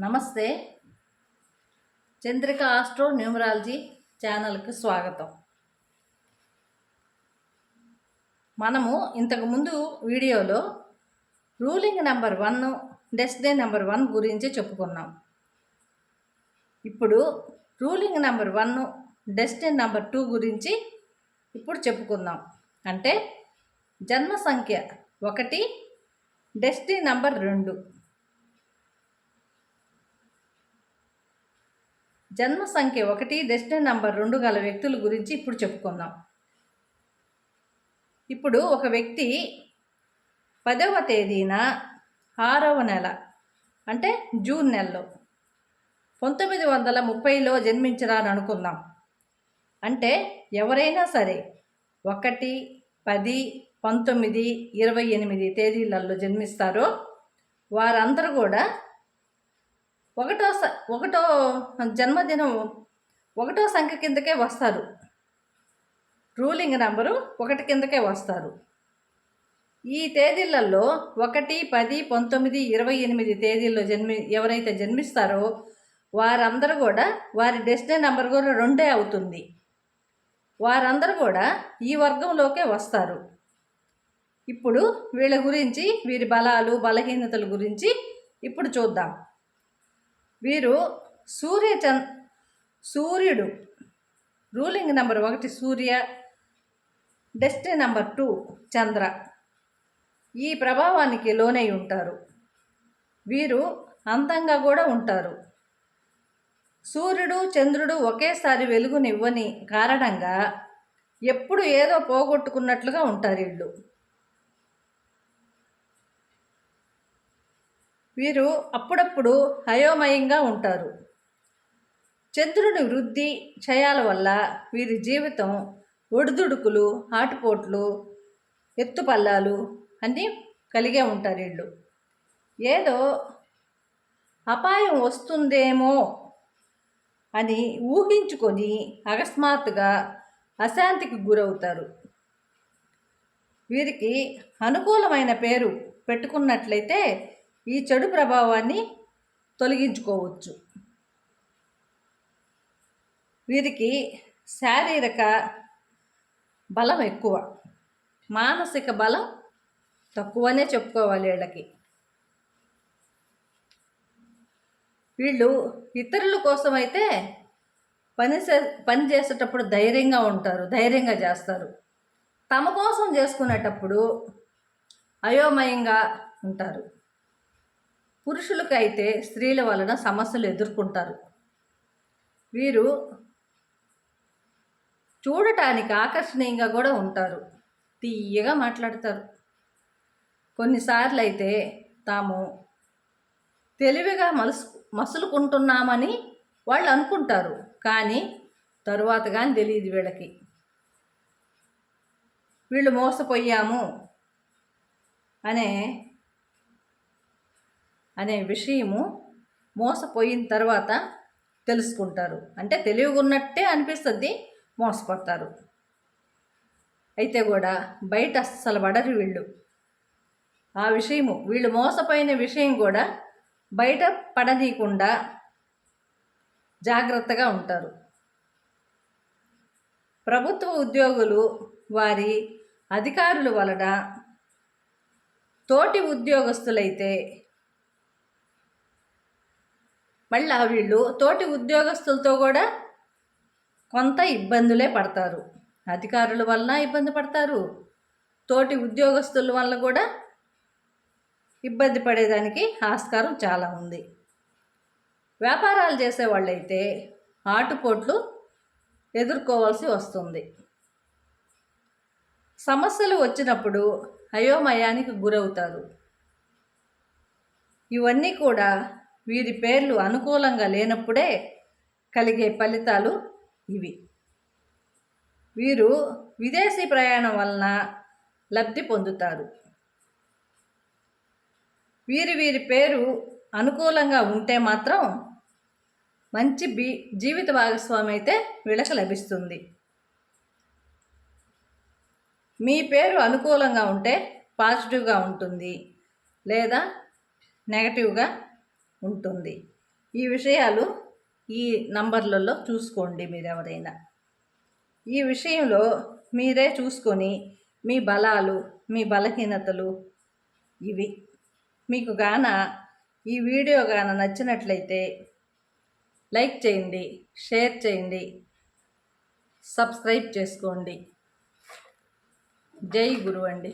నమస్తే. Chandrika astro numerology ఛానల్కి స్వాగతం. మనము ఇంతకుముందు వీడియోలో ruling number one destiny number one గురించి చెప్పుకున్నాం. ఇప్పుడు ruling number one destiny number two గురించి ఇప్పుడు చెప్పుకుందాం. అంటే జన్మ సంఖ్య ఒకటి డెస్టినీ నెంబర్ రెండు. జన్మ సంఖ్య ఒకటి డెస్టినీ నంబర్ రెండు గల వ్యక్తుల గురించి ఇప్పుడు చెప్పుకుందాం. ఇప్పుడు ఒక వ్యక్తి పదవ తేదీన ఆరవ నెల అంటే జూన్ నెలలో పంతొమ్మిది వందల ముప్పైలో జన్మించరాని అనుకుందాం. అంటే ఎవరైనా సరే ఒకటి పది పంతొమ్మిది ఇరవై ఎనిమిది తేదీలలో జన్మిస్తారో వారందరూ కూడా ఒకటో స ఒకటో జన్మదినం ఒకటో సంఖ్య కిందకే వస్తారు. రూలింగ్ నెంబరు ఒకటి కిందకే వస్తారు. ఈ తేదీలలో ఒకటి పది పంతొమ్మిది ఇరవై ఎనిమిది తేదీల్లో జన్మి ఎవరైతే జన్మిస్తారో వారందరూ కూడా వారి డెస్టినీ నెంబర్ కూడా రెండే అవుతుంది. వారందరూ కూడా ఈ వర్గంలోకే వస్తారు. ఇప్పుడు వీళ్ళ గురించి వీరి బలాలు బలహీనతల గురించి ఇప్పుడు చూద్దాం. వీరు సూర్య చంద్ సూర్యుడు. రూలింగ్ నెంబర్ ఒకటి Surya destiny number two Chandra. ఈ ప్రభావానికి లోనై ఉంటారు. వీరు అందంగా కూడా ఉంటారు. సూర్యుడు చంద్రుడు ఒకేసారి వెలుగునివ్వని కారణంగా ఎప్పుడు ఏదో పోగొట్టుకున్నట్లుగా ఉంటారు వీళ్ళు. వీరు అప్పుడప్పుడు అయోమయంగా ఉంటారు. చంద్రుని వృద్ధి క్షయాల వల్ల వీరి జీవితం ఒడిదుడుకులు ఆటుపోట్లు ఎత్తుపల్లాలు అన్నీ కలిగే ఉంటారు వీళ్ళు. ఏదో అపాయం వస్తుందేమో అని ఊహించుకొని అకస్మాత్తుగా అశాంతికి గురవుతారు. వీరికి అనుకూలమైన పేరు పెట్టుకున్నట్లయితే ఈ చెడు ప్రభావాన్ని తొలగించుకోవచ్చు. వీరికి శారీరక బలం ఎక్కువ. మానసిక బలం తక్కువనే చెప్పుకోవాలి వీళ్ళకి. వీళ్ళు ఇతరుల కోసం అయితే పని పని చేసేటప్పుడు ధైర్యంగా ఉంటారు ధైర్యంగా చేస్తారు. తమ కోసం చేసుకునేటప్పుడు అయోమయంగా ఉంటారు. పురుషులకైతే స్త్రీల వలన సమస్యలు ఎదుర్కొంటారు. వీరు చూడటానికి ఆకర్షణీయంగా కూడా ఉంటారు. తీయగా మాట్లాడతారు. కొన్నిసార్లు అయితే తాము తెలివిగా మలుసు మసులుకుంటున్నామని వాళ్ళు అనుకుంటారు. కానీ తరువాత కానీ తెలియదు వీళ్ళకి. వీళ్ళు మోసపోయాము అనే అనే విషయము మోసపోయిన తర్వాత తెలుసుకుంటారు. అంటే తెలివిగా ఉన్నట్టే అనిపిస్తుంది మోసపోతారు అయితే కూడా బయట అస్సలు పడరు వీళ్ళు. ఆ విషయము వీళ్ళు మోసపోయిన విషయం కూడా బయట పడనీయకుండా జాగ్రత్తగా ఉంటారు. ప్రభుత్వ ఉద్యోగులు వారి అధికారుల వలన తోటి ఉద్యోగస్తులైతే మళ్ళీ వీళ్ళు తోటి ఉద్యోగస్తులతో కూడా కొంత ఇబ్బందులే పడతారు. అధికారుల వలన ఇబ్బంది పడతారు. తోటి ఉద్యోగస్తుల వల్ల కూడా ఇబ్బంది పడేదానికి ఆస్కారం చాలా ఉంది. వ్యాపారాలు చేసే వాళ్ళైతే ఆటుపోట్లు ఎదుర్కోవాల్సి వస్తుంది. సమస్యలు వచ్చినప్పుడు అయోమయానికి గురవుతారు. ఇవన్నీ కూడా వీరి పేర్లు అనుకూలంగా లేనప్పుడే కలిగే ఫలితాలు ఇవి. వీరు విదేశీ ప్రయాణం వలన లబ్ధి పొందుతారు. వీరి వీరి పేరు అనుకూలంగా ఉంటే మాత్రం మంచి బీ జీవిత భాగస్వామి అయితే వీళ్ళకి లభిస్తుంది. మీ పేరు అనుకూలంగా ఉంటే పాజిటివ్గా ఉంటుంది లేదా నెగటివ్గా ఉంటుంది. ఈ విషయాలు ఈ నంబర్లలో చూసుకోండి మీరు ఎవరైనా ఈ విషయంలో మీరే చూసుకొని మీ బలాలు మీ బలహీనతలు ఇవి. మీకు గాన ఈ వీడియో గాన నచ్చినట్లయితే లైక్ చేయండి షేర్ చేయండి సబ్స్క్రైబ్ చేసుకోండి. జై గురువు అండి